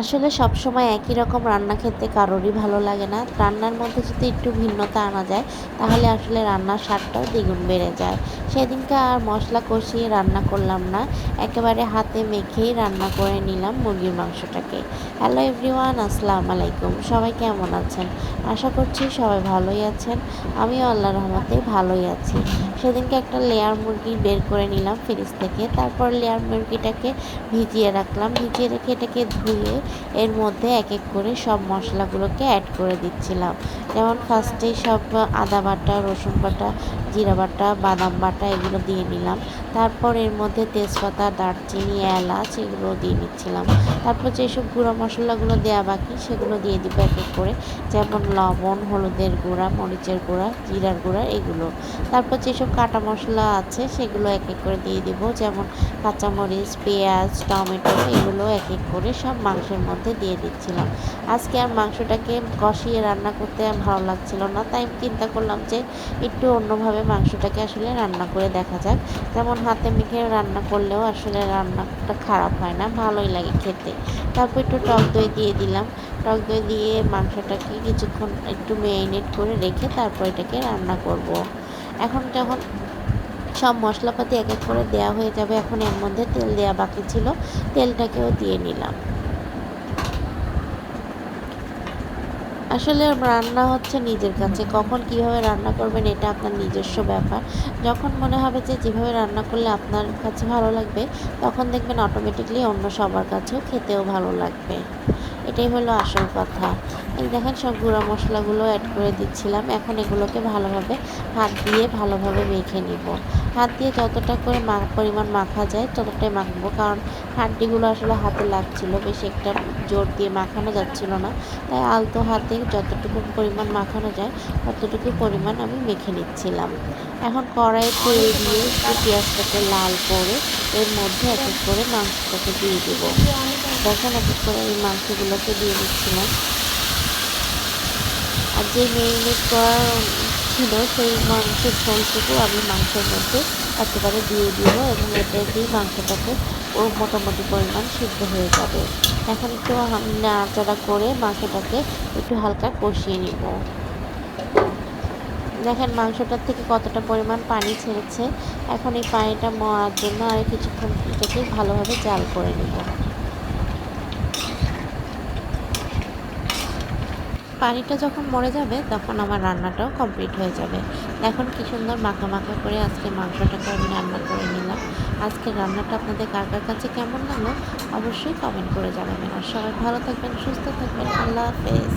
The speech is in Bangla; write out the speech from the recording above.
আসলে সবসময় একই রকম রান্না খেতে কারোরই ভালো লাগে না। রান্নার মধ্যে যদি একটু ভিন্নতা আনা যায়, তাহলে আসলে রান্নার স্বাদটাও দ্বিগুণ বেড়ে যায়। সেদিনকে আর মশলা কষিয়ে রান্না করলাম না। একেবারে হাতে মেখেই রান্না করে নিলাম মুরগির মাংসটাকে। হ্যালো এভরিওয়ান, আসসালামু আলাইকুম। সবাই কেমন আছেন? আশা করছি সবাই ভালোই আছেন। আমিও আল্লাহ রহমতে ভালোই আছি। সেদিনকে একটা লেয়ার মুরগি বের করে নিলাম ফ্রিজ থেকে। তারপর লেয়ার মুরগিটাকে ভিজিয়ে রাখলাম। ভিজিয়ে রেখে এটাকে ধুয়ে এর মধ্যে এক এক করে সব মশলাগুলোকে অ্যাড করে দিচ্ছিলাম। যেমন ফার্স্টেই সব আদা বাটা, রসুন বাটা জিরা বাটা, বাদাম বাটা এগুলো দিয়ে নিলাম। তারপর এর মধ্যে তেজপাতা, দারচিনি, এলাচ এগুলো দিয়ে নিচ্ছিলাম। তারপর যেসব গুঁড়া মশলাগুলো দেওয়া বাকি সেগুলো দিয়ে দিব এক এক করে। যেমন লবণ, হলুদের গুঁড়া, মরিচের গুঁড়া, জিরার গুঁড়া এগুলো। তারপর যেসব কাটা মশলা আছে সেগুলো এক এক করে দিয়ে দিব। যেমন কাঁচামরিচ, পেঁয়াজ, টমেটো এগুলো এক এক করে সব মাংসের মধ্যে দিয়ে দিচ্ছিলাম। আজকে আর মাংসটাকে কষিয়ে রান্না করতে ভালো লাগছিল না, তাই চিন্তা করলাম যে একটু অন্যভাবে মাংসটাকে আসলে রান্না করে দেখা যাক। যেমন হাতে মেখে রান্না করলেও আসলে রান্নাটা খারাপ হয় না, ভালোই লাগে খেতে। তারপর একটু টক দই দিয়ে দিলাম। টক দই দিয়ে মাংসটাকে কিছুক্ষণ একটু ম্যারিনেট করে রেখে তারপর এটাকে রান্না করব। এখন যখন সব মশলাপাতি এক এক করে দেওয়া হয়ে যাবে, এখন এর মধ্যে তেল দেওয়া বাকি ছিল, তেলটাকেও দিয়ে নিলাম। আসলে রান্না হচ্ছে নিজের কাছে। কখন কীভাবে রান্না করবেন এটা আপনার নিজস্ব ব্যাপার। যখন মনে হবে যে যেভাবে রান্না করলে আপনার কাছে ভালো লাগবে, তখন দেখবেন অটোমেটিকলি অন্য সবার কাছেও খেতেও ভালো লাগবে। এটাই হলো আসল কথা। এই দেখেন, সব গুঁড়া মশলাগুলো অ্যাড করে দিচ্ছিলাম। এখন এগুলোকে ভালোভাবে হাত দিয়ে ভালোভাবে মেখে নিব। হাত দিয়ে যতটা করে পরিমাণ মাখা যায়, ততটাই মাখবো। কারণ হাড্ডিগুলো আসলে হাতে লাগছিল, বেশি একটা জোর দিয়ে মাখানো যাচ্ছিল না। তাই আলতো হাতে যতটুকু পরিমাণ মাখানো যায়, ততটুকু পরিমাণ আমি মেখে নিচ্ছিলাম। এখন কড়াইয়ে তেল দিয়ে পেঁয়াজটাকে লাল করে এর মধ্যে এক এক করে মাংসটাকে দিয়ে দেবো। দেখেন এক এক করে এই মাংসগুলোকে দিয়ে দিচ্ছিলাম। আর যে মেরিনেট করা ছিল সেই মাংসের ঝোলটুকু আমি মাংসের মধ্যে একেবারে দিয়ে দিব এবং এটা দিয়ে মাংসটাকে ও মোটামুটি পরিমাণ সিদ্ধ হয়ে যাবে। এখন একটু নাড়াচাড়া করে মাংসটাকে একটু হালকা কষিয়ে নিব। দেখেন মাংসটার থেকে কতটা পরিমাণ পানি ছেড়েছে। এখন এই পানিটা মরার জন্য আর কিছুক্ষণ থেকে ভালোভাবে জাল করে নেব। পানিটা যখন মরে যাবে, তখন আমার রান্নাটাও কমপ্লিট হয়ে যাবে। এখন কি সুন্দর মাখা মাখা করে আজকে মাংসটাকে আমি রান্না করে নিলাম। আজকে রান্নাটা আপনাদের কার কার কাছে কেমন লাগল অবশ্যই কমেন্ট করে জানাবেন। আর সবাই ভালো থাকবেন, সুস্থ থাকবেন। আল্লাহ হাফেজ।